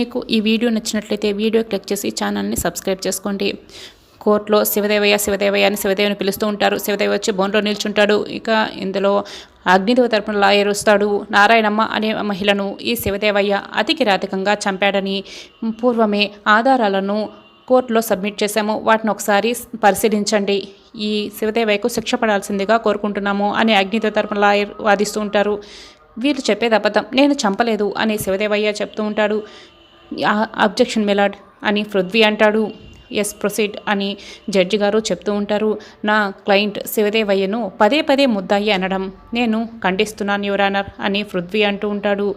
మీకు ఈ వీడియో నచ్చినట్లయితే వీడియో క్లిక్ చేసి ఛానల్ని సబ్స్క్రైబ్ చేసుకోండి. కోర్టులో శివదేవయ్య శివదేవయ్య అని శివదేవిని పిలుస్తూ ఉంటారు. శివదేవి వచ్చి బోన్లో నిల్చుంటాడు. ఇక ఇందులో అగ్నిదేవ తరపున లాయర్ వస్తాడు. నారాయణమ్మ అనే మహిళను ఈ శివదేవయ్య అతి కిరాతకంగా చంపాడని పూర్వమే ఆధారాలను కోర్టులో సబ్మిట్ చేశాము. వాటిని ఒకసారి పరిశీలించండి. ఈ శివదేవయ్యకు శిక్ష పడాల్సిందిగా కోరుకుంటున్నాము అని అగ్నిదేవ తరపున లాయర్ వాదిస్తూ ఉంటారు. వీళ్ళు చెప్పేది అబద్ధం. నేను చంపలేదు అని శివదేవయ్య చెప్తూ ఉంటాడు. అబ్జెక్షన్ మెలాడ్ అని పృథ్వీ అంటాడు. ఎస్ ప్రొసీడ్ అని జడ్జి గారు చెప్తూ ఉంటారు. నా క్లయింట్ శివదేవయ్యను పదే పదే ముద్దాయి అనడం నేను ఖండిస్తున్నాను యువరానర్ అని పృథ్వీ అంటూ ఉంటాడు.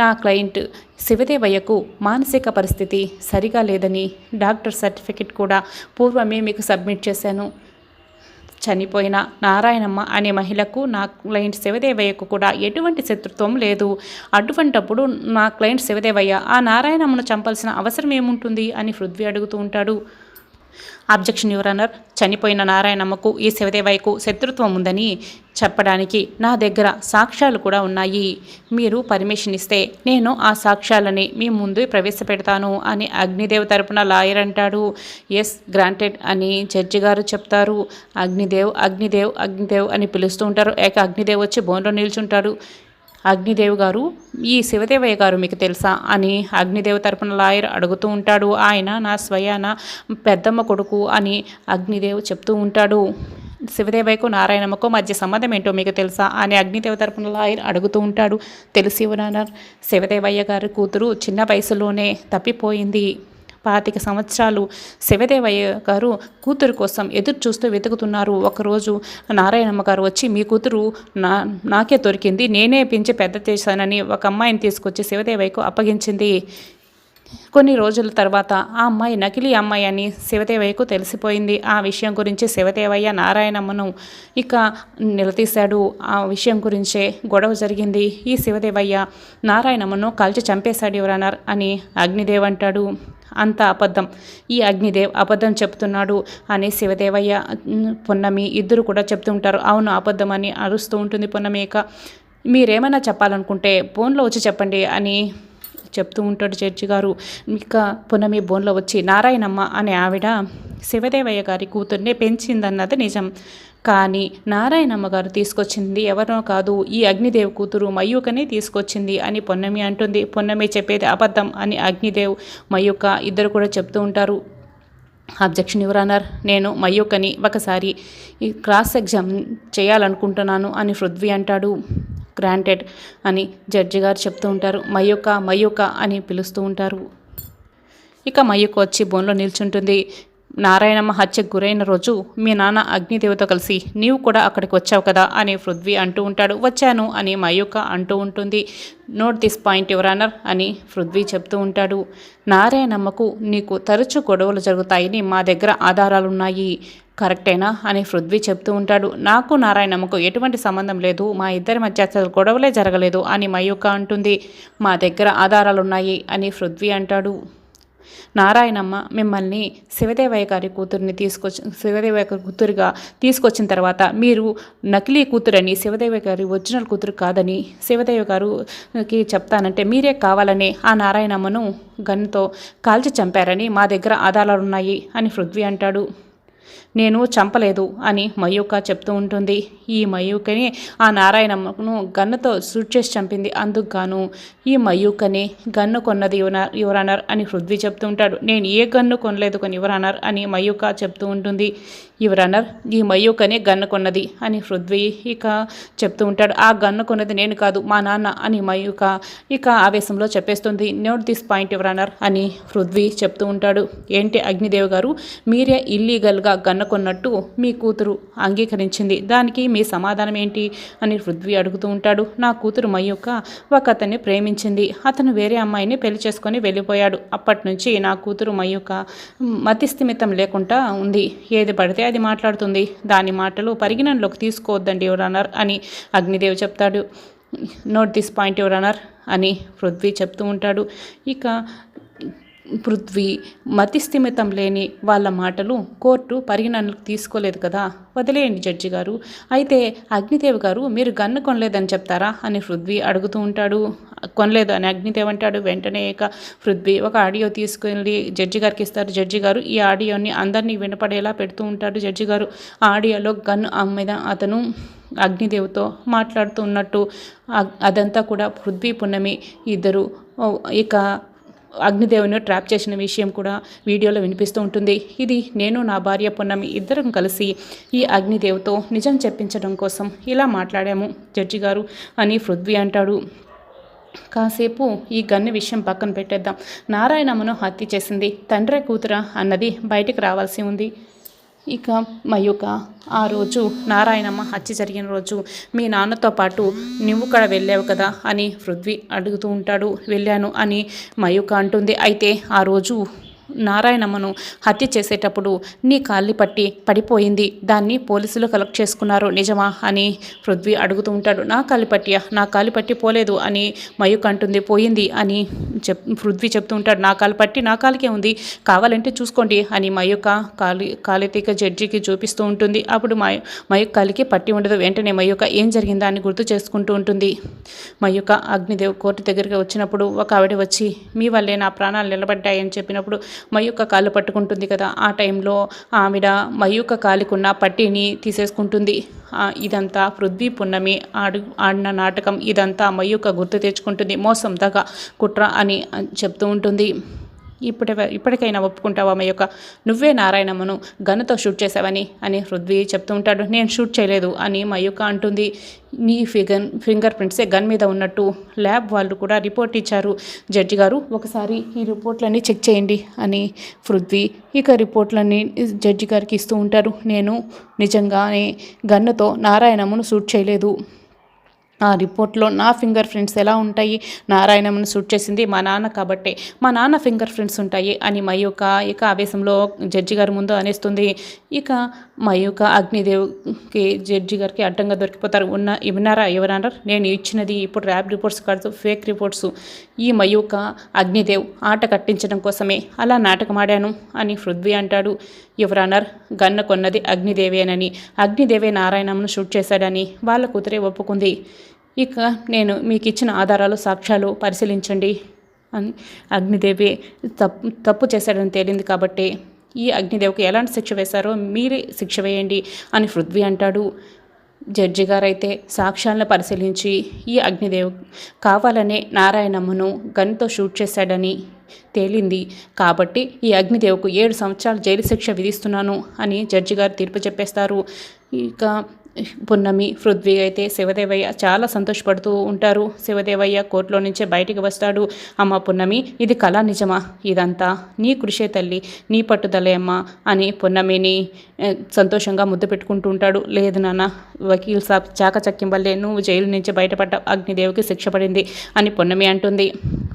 నా క్లయింట్ శివదేవయ్యకు మానసిక పరిస్థితి సరిగా లేదని డాక్టర్ సర్టిఫికెట్ కూడా పూర్వమే మీకు సబ్మిట్ చేశాను. చనిపోయిన నారాయణమ్మ అనే మహిళకు నా క్లయింట్ శివదేవయ్యకు కూడా ఎటువంటి శత్రుత్వం లేదు. అటువంటప్పుడు నా క్లయింట్ శివదేవయ్య ఆ నారాయణమ్మను చంపాల్సిన అవసరం ఏముంటుంది? అని పృథ్వీ అడుగుతూ ఉంటాడు. అబ్జెక్షన్ యువరనర్ చనిపోయిన నారాయణమ్మకు ఈ శివదేవయ్యకు శత్రుత్వం ఉందని చెప్పడానికి నా దగ్గర సాక్ష్యాలు కూడా ఉన్నాయి. మీరు పర్మిషన్ ఇస్తే నేను ఆ సాక్ష్యాలని మీ ముందు ప్రవేశపెడతాను అని అగ్నిదేవ్ తరపున లాయర్ అంటాడు. ఎస్ గ్రాంటెడ్ అని జడ్జి గారు చెప్తారు. అగ్నిదేవ్ అగ్నిదేవ్ అగ్నిదేవ్ అని పిలుస్తూ ఉంటారు. ఏక అగ్నిదేవ్ వచ్చి బోన్లో నిల్చుంటాడు. అగ్నిదేవ్ గారు ఈ శివదేవయ్య గారు మీకు తెలుసా? అని అగ్నిదేవ్ తరపున లాయర్ అడుగుతూ ఉంటాడు. ఆయన నా స్వయాన పెద్దమ్మ కొడుకు అని అగ్నిదేవ్ చెప్తూ ఉంటాడు. శివదేవయ్యకు నారాయణమ్మకు మధ్య సంబంధం ఏంటో మీకు తెలుసా? అని అగ్నిదేవ తరపున లాయర్ అడుగుతూ ఉంటాడు. తెలిసి శివదేవయ్య గారి కూతురు చిన్న వయసులోనే తప్పిపోయింది. పాతిక సంవత్సరాలు శివదేవయ్య గారు కూతురు కోసం ఎదురు చూస్తూ వెతుకుతున్నారు. ఒకరోజు నారాయణమ్మ గారు వచ్చి మీ కూతురు నా నాకే దొరికింది. నేనే పెంచి పెద్ద చేశానని ఒక అమ్మాయిని తీసుకొచ్చి శివదేవయ్యకు అప్పగించింది. కొన్ని రోజుల తర్వాత ఆ అమ్మాయి నకిలీ అమ్మాయి అని శివదేవయ్యకు తెలిసిపోయింది. ఆ విషయం గురించి శివదేవయ్య నారాయణమ్మను ఇక నిలదీశాడు. ఆ విషయం గురించే గొడవ జరిగింది. ఈ శివదేవయ్య నారాయణమ్మను కాల్చి చంపేశాడు ఎవరన్నారు అని అగ్నిదేవ్ అంటాడు. అంత అబద్ధం. ఈ అగ్నిదేవ్ అబద్ధం చెప్తున్నాడు అని శివదేవయ్య పొన్నమి ఇద్దరు కూడా చెప్తుంటారు అవును అబద్ధం అని అరుస్తూ ఉంటుంది పొన్నమి ఇక. మీరేమైనా చెప్పాలనుకుంటే ఫోన్లో వచ్చి చెప్పండి అని చెప్తూ ఉంటాడు జడ్జి గారు. ఇంకా పునమి బోన్లో వచ్చి నారాయణమ్మ అనే ఆవిడ శివదేవయ్య గారి కూతుర్నే పెంచిందన్నది నిజం. కానీ నారాయణమ్మ గారు తీసుకొచ్చింది ఎవరో కాదు ఈ అగ్నిదేవ్ కూతురు మయూకనే తీసుకొచ్చింది అని పొన్నమి అంటుంది. పొన్నమి చెప్పేది అబద్ధం అని అగ్నిదేవ్ మయూక ఇద్దరు కూడా చెప్తూ ఉంటారు. అబ్జెక్షన్ యువరానర్ నేను మయూకని ఒకసారి ఈ క్రాస్ ఎగ్జామ్ చేయాలనుకుంటున్నాను అని పృథ్వీ అంటాడు. గ్రాంటెడ్ అని జడ్జి గారు చెప్తూ ఉంటారు. మయూక మయూక అని పిలుస్తూ ఉంటారు. ఇక మయూక వచ్చి బోన్లో నిల్చుంటుంది. నారాయణమ్మ హత్యకు గురైన రోజు మీ నాన్న అగ్నిదేవతో కలిసి నీవు కూడా అక్కడికి వచ్చావు కదా అని పృథ్వీ అంటూ ఉంటాడు. వచ్చాను అని మయూక అంటూ ఉంటుంది. నోట్ దిస్ పాయింట్ యువరానర్ అని పృథ్వీ చెప్తూ ఉంటాడు. నారాయణమ్మకు నీకు తరచు గొడవలు జరుగుతాయని మా దగ్గర ఆధారాలున్నాయి. కరెక్టేనా అని పృథ్వీ చెప్తూ ఉంటాడు. నాకు నారాయణమ్మకు ఎటువంటి సంబంధం లేదు. మా ఇద్దరి మధ్య అసలు గొడవలే జరగలేదు అని మయూక అంటుంది. మా దగ్గర ఆధారాలున్నాయి అని పృథ్వీ అంటాడు. నారాయణమ్మ మిమ్మల్ని శివదేవయ్య గారి కూతురిని తీసుకొచ్చి శివదేవయ్య గారి కూతురుగా తీసుకొచ్చిన తర్వాత మీరు నకిలీ కూతురని శివదేవయ్య గారి ఒరిజినల్ కూతురు కాదని శివదేవ గారుకి చెప్తానంటే మీరే కావాలని ఆ నారాయణమ్మను గన్తో కాల్చి చంపారని మా దగ్గర ఆధారాలు ఉన్నాయి అని పృథ్వీ అంటాడు. నేను చంపలేదు అని మయూక చెప్తూ ఉంటుంది. ఈ మయూకని ఆ నారాయణమ్మను గన్నుతో షూట్ చేసి చంపింది. అందుకు గాను ఈ మయూకని గన్ను కొన్నది యువన యువరనర్ అని పృథ్వీ చెప్తూ ఉంటాడు. నేను ఏ గన్ను కొనలేదు కొని యువరానర్ అని మయూక చెప్తూ ఉంటుంది. యువరానర్ ఈ మయూకనే గన్ను కొన్నది అని హృద్వి ఇక చెప్తూ ఉంటాడు. ఆ గన్ను కొన్నది నేను కాదు మా నాన్న అని మయూక ఇక ఆవేశంలో చెప్పేస్తుంది. నోట్ దిస్ పాయింట్ యువరానర్ అని పృథ్వీ చెప్తూ ఉంటాడు. ఏంటి అగ్నిదేవ్ గారు? మీరే ఇల్లీగల్గా గన్ను కొన్నట్టు మీ కూతురు అంగీకరించింది. దానికి మీ సమాధానం ఏంటి? అని పృథ్వీ అడుగుతూ ఉంటాడు. నా కూతురు మయూక ఒక అతన్ని ప్రేమించింది. అతను వేరే అమ్మాయిని పెళ్ళి చేసుకొని వెళ్ళిపోయాడు. అప్పటి నుంచి నా కూతురు మయూక మతిస్థిమితం లేకుండా ఉంది. ఏది పడితే అది మాట్లాడుతుంది. దాని మాటలు పరిగణనలోకి తీసుకోవద్దండి యువరనర్ అని అగ్నిదేవ్ చెప్తాడు. నోట్ దిస్ పాయింట్ యువరనర్ అని పృథ్వీ చెప్తూ ఉంటాడు. ఇక పృథ్వీ మతిస్థిమితం లేని వాళ్ళ మాటలు కోర్టు పరిగణనకు తీసుకోలేదు కదా? వదిలేయండి జడ్జి గారు. అయితే అగ్నిదేవ్ గారు మీరు గన్ను కొనలేదని చెప్తారా? అని పృథ్వీ అడుగుతూ ఉంటాడు. కొనలేదు అని అగ్నిదేవ్ అంటాడు. వెంటనే ఇక పృథ్వీ ఒక ఆడియో తీసుకెళ్ళి జడ్జి గారికి ఇస్తారు. జడ్జి గారు ఈ ఆడియోని అందరినీ వినపడేలా పెడుతూ ఉంటాడు జడ్జి గారు. ఆ ఆడియోలో గన్ను అమ్మిద అతను అగ్నిదేవ్తో మాట్లాడుతూ ఉన్నట్టు అదంతా కూడా పృథ్వీ పున్నమి ఇద్దరు. ఇక అగ్నిదేవుని ట్రాప్ చేసిన విషయం కూడా వీడియోలో వినిపిస్తూ ఉంటుంది. ఇది నేను నా భార్య పున్నమి ఇద్దరం కలిసి ఈ అగ్నిదేవుతో నిజం చెప్పించడం కోసం ఇలా మాట్లాడాము. జడ్జి గారు అని పృథ్వీ అంటాడు. కాసేపు ఈ గన్ను విషయం పక్కన పెట్టేద్దాం. నారాయణమ్మను హత్య చేసింది తండ్రి కూతుర అన్నది బయటికి రావాల్సి ఉంది. ఇక మయూక ఆ రోజు నారాయణమ్మ హత్య జరిగిన రోజు మీ నాన్నతో పాటు నువ్వు కూడా వెళ్ళావు కదా అని పృథ్వీ అడుగుతూ ఉంటాడు. వెళ్ళాను అని మయూక అంటుంది. అయితే ఆ రోజు నారాయణమ్మను హత్య చేసేటప్పుడు నీ కాళ్ళి పట్టి పడిపోయింది. దాన్ని పోలీసులు కలెక్ట్ చేసుకున్నారు. నిజమా అని పృథ్వీ అడుగుతూ ఉంటాడు. నా కాలి పట్టియా నా కాలి పట్టి పోలేదు అని మయూక్ అంటుంది. పోయింది అని చెప్ పృథ్వీ చెప్తూ ఉంటాడు. నా కాలు పట్టి నా కాలికే ఉంది. కావాలంటే చూసుకోండి అని మయూక కాలి కాలితీక జడ్జికి చూపిస్తూ ఉంటుంది. అప్పుడు మయ మయూక్ కాలికి పట్టి ఉండదు. వెంటనే మయూక ఏం జరిగిందా అని గుర్తు చేసుకుంటూ ఉంటుంది. మయూక అగ్నిదేవ్ కోర్టు దగ్గరికి వచ్చినప్పుడు ఒక ఆవిడ వచ్చి మీ వల్లే నా ప్రాణాలు నిలబడ్డాయని చెప్పినప్పుడు మయూక కాళ్ళు పట్టుకుంటుంది కదా ఆ టైంలో ఆవిడ మయూక కాలికున్న పట్టీని తీసేసుకుంటుంది. ఇదంతా పృథ్వీ పున్నమి ఆడు ఆడిన నాటకం. ఇదంతా మయూక గుర్తు తెచ్చుకుంటుంది. మోసం దగ కుట్ర అని చెప్తూ ఉంటుంది. ఇప్పటి ఇప్పటికైనా ఒప్పుకుంటావా మా యొక్క నువ్వే నారాయణమ్మను గన్నుతో షూట్ చేసావని అని పృథ్వీ చెప్తూ ఉంటాడు. నేను షూట్ చేయలేదు అని మా యొక్క అంటుంది. నీ ఫిగన్ ఫింగర్ ప్రింట్సే గన్ మీద ఉన్నట్టు ల్యాబ్ వాళ్ళు కూడా రిపోర్ట్ ఇచ్చారు. జడ్జి గారు ఒకసారి ఈ రిపోర్ట్లన్నీ చెక్ చేయండి అని పృథ్వీ ఇక రిపోర్ట్లన్నీ జడ్జి గారికి ఇస్తూ ఉంటారు. నేను నిజంగానే గన్నుతో నారాయణమ్మను షూట్ చేయలేదు. ఆ రిపోర్ట్లో నా ఫింగర్ ప్రింట్స్ ఎలా ఉంటాయి? నారాయణమ్మను షూట్ చేసింది మా నాన్న కాబట్టే. మా నాన్న ఫింగర్ ప్రింట్స్ ఉంటాయి అని మయూక ఇక ఆవేశంలో జడ్జి గారి ముందు అనేస్తుంది. ఇక మయూక అగ్నిదేవ్కి జడ్జి గారికి అడ్డంగా దొరికిపోతారు. ఉన్న విన్నారా ఎవరన్నారు నేను ఇచ్చినది ఇప్పుడు ర్యాబ్ రిపోర్ట్స్ కాదు ఫేక్ రిపోర్ట్స్. ఈ మయూక అగ్నిదేవ్ ఆట కట్టించడం కోసమే అలా నాటకమాడాను అని పృథ్వీ అంటాడు. ఎవరన్నారు గన్న కొన్నది అగ్నిదేవేనని. అగ్నిదేవే నారాయణమ్మను షూట్ చేశాడని వాళ్ళ కూతురే ఒప్పుకుంది. ఇక నేను మీకు ఇచ్చిన ఆధారాలు సాక్ష్యాలు పరిశీలించండి. అని అగ్నిదేవి తప్పు తప్పు చేశాడని తేలింది కాబట్టి ఈ అగ్నిదేవికి ఎలాంటి శిక్ష వేశారో మీరే శిక్ష వేయండి అని పృథ్వీ అంటాడు. జడ్జి గారైతే సాక్ష్యాలను పరిశీలించి ఈ అగ్నిదేవ్ కావాలనే నారాయణమ్మను గన్తో షూట్ చేశాడని తేలింది కాబట్టి ఈ అగ్నిదేవ్కు ఏడు సంవత్సరాలు జైలు శిక్ష విధిస్తున్నాను అని జడ్జి గారు తీర్పు చెప్పేస్తారు. ఇక పున్నమి పృథ్వీ అయితే శివదేవయ్య చాలా సంతోషపడుతూ ఉంటారు. శివదేవయ్య కోర్టులో నుంచే బయటికి వస్తాడు. అమ్మ పున్నమి ఇది కళ నిజమా? ఇదంతా నీ కృషే తల్లి నీ పట్టుదలే అమ్మ అని పున్నమిని సంతోషంగా ముద్దు పెట్టుకుంటూ ఉంటాడు. లేదు నాన్న వకీల్ సాబ్ చాకచక్యం వల్లే నువ్వు జైలు నుంచి బయటపడ్డ అగ్నిదేవికి శిక్ష పడింది అని పున్నమి అంటుంది.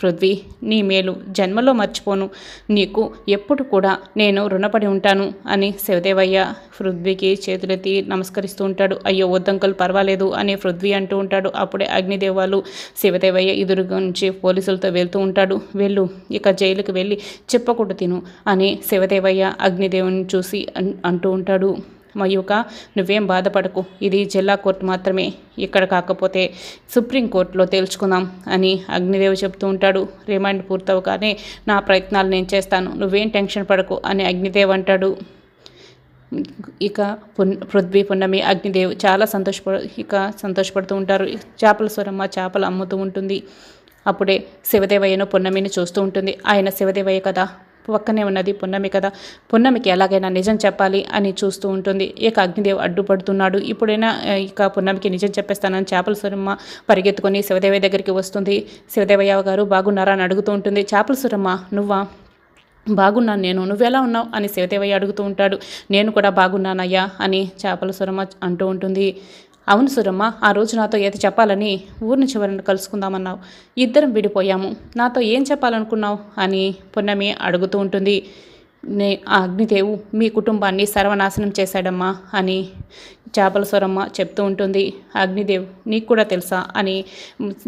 పృథ్వీ నీ మేలు జన్మలో మర్చిపోను. నీకు ఎప్పుడు కూడా నేను రుణపడి ఉంటాను అని శివదేవయ్య పృథ్వీకి చేతులెత్తి నమస్కరిస్తూ ఉంటాడు. అయ్యో వద్దంకులు పర్వాలేదు అని పృథ్వీ అంటూ ఉంటాడు. అప్పుడే అగ్నిదేవాలు శివదేవయ్య ఎదురుగా నుంచి పోలీసులతో వెళ్తూ ఉంటాడు. వెళ్ళు ఇక జైలుకి వెళ్ళి చెప్పకూడదు తిను అని శివదేవయ్య అగ్నిదేవుని చూసి అంటూ ఉంటాడు. మయూక నువ్వేం బాధపడకు. ఇది జిల్లా కోర్టు మాత్రమే. ఇక్కడ కాకపోతే సుప్రీంకోర్టులో తేల్చుకుందాం అని అగ్నిదేవ్ చెప్తూ ఉంటాడు. రిమాండ్ పూర్తవగానే నా ప్రయత్నాలు నేను చేస్తాను. నువ్వేం టెన్షన్ పడకు అని అగ్నిదేవ్ అంటాడు. ఇక పున్ పృథ్వీ పున్నమి అగ్నిదేవ్ చాలా సంతోషపడు ఇక సంతోషపడుతూ ఉంటారు. చేపల స్వరమ్మ చేపలు అమ్ముతూ ఉంటుంది. అప్పుడే శివదేవయ్యను పున్నమిని చూస్తూ ఉంటుంది. ఆయన శివదేవయ్య కదా. పక్కనే ఉన్నది పున్నమి కదా. పున్నమికి ఎలాగైనా నిజం చెప్పాలి అని చూస్తూ ఉంటుంది. ఇక అగ్నిదేవ్ అడ్డుపడుతున్నాడు. ఇప్పుడైనా ఇక పున్నమికి నిజం చెప్పేస్తానని చేపల సురమ్మ పరిగెత్తుకొని శివదేవయ్య దగ్గరికి వస్తుంది. శివదేవయ్య గారు బాగున్నారా? అని అడుగుతూ ఉంటుంది. చేపల సురమ్మ నువ్వా? బాగున్నాను నేను. నువ్వెలా ఉన్నావు? అని శివదేవయ్య అడుగుతూ ఉంటాడు. నేను కూడా బాగున్నానయ్యా అని చేపల సురమ అంటూ ఉంటుంది. అవును సురమ్మ ఆ రోజు నాతో ఏది చెప్పాలని ఊరిని చివరిని కలుసుకుందామన్నావు? ఇద్దరం విడిపోయాము. నాతో ఏం చెప్పాలనుకున్నావు? అని పున్నమి అడుగుతూ ఉంటుంది. నే అగ్నిదేవు మీ కుటుంబాన్ని సర్వనాశనం చేశాడమ్మా అని చేపల స్వరమ్మ చెప్తూ ఉంటుంది. అగ్నిదేవ్ నీకు కూడా తెలుసా? అని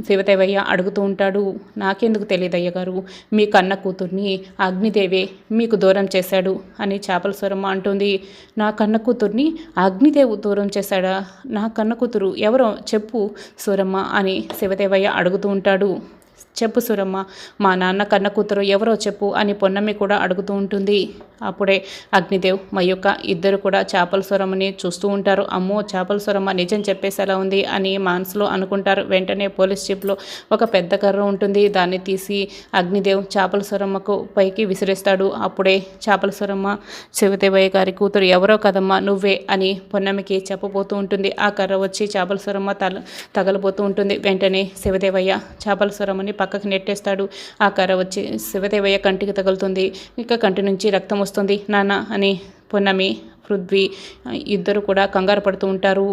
శివదేవయ్య అడుగుతూ ఉంటాడు. నాకెందుకు తెలియదు అయ్యగారు మీ కన్న కూతుర్ని అగ్నిదేవే మీకు దూరం చేశాడు అని చేపల స్వరమ్మ అంటుంది. నా కన్న కూతుర్ని అగ్నిదేవు దూరం చేశాడా? నా కన్న కూతురు ఎవరో చెప్పు స్వరమ్మ అని శివదేవయ్య అడుగుతూ ఉంటాడు. చెప్పు సురమ్మ మా నాన్న కన్న కూతురు ఎవరో చెప్పు అని పొన్నమ్మి కూడా అడుగుతూ ఉంటుంది. అప్పుడే అగ్నిదేవ్ మయూక ఇద్దరు కూడా చేపల స్వరమ్మని చూస్తూ ఉంటారు. అమ్మో చేపల స్వరమ్మ నిజం చెప్పేసేలా ఉంది అని మనసులో అనుకుంటారు. వెంటనే పోలీస్ జీప్లో ఒక పెద్ద కర్ర ఉంటుంది. దాన్ని తీసి అగ్నిదేవ్ చేపల స్వరమ్మకు పైకి విసిరేస్తాడు. అప్పుడే చేపల స్వరమ్మ శివదేవయ్య గారి కూతురు ఎవరో కదమ్మా నువ్వే అని పొన్నమికి చెప్పబోతూ ఉంటుంది. ఆ కర్ర వచ్చి చేపల స్వరమ్మ తల తగలబోతూ ఉంటుంది. వెంటనే శివదేవయ్య చేపల స్వరమ్మని పక్కకి నెట్టేస్తాడు. ఆ కర్ర వచ్చి శివదేవయ్య కంటికి తగులుతుంది. ఇక కంటి నుంచి రక్తం వస్తుంది. నాన్న అని పొన్నమి పృథ్వీ ఇద్దరు కూడా కంగారు పడుతూ ఉంటారు.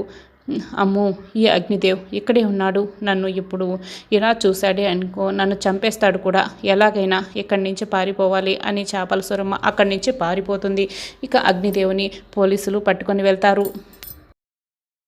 అమ్మో ఈ అగ్నిదేవ్ ఇక్కడే ఉన్నాడు. నన్ను ఇప్పుడు ఇలా చూశాడే అనుకో నన్ను చంపేస్తాడు కూడా. ఎలాగైనా ఇక్కడి నుంచి పారిపోవాలి అని చేపల సురమ్మ అక్కడి నుంచి పారిపోతుంది. ఇక అగ్నిదేవుని పోలీసులు పట్టుకొని వెళ్తారు.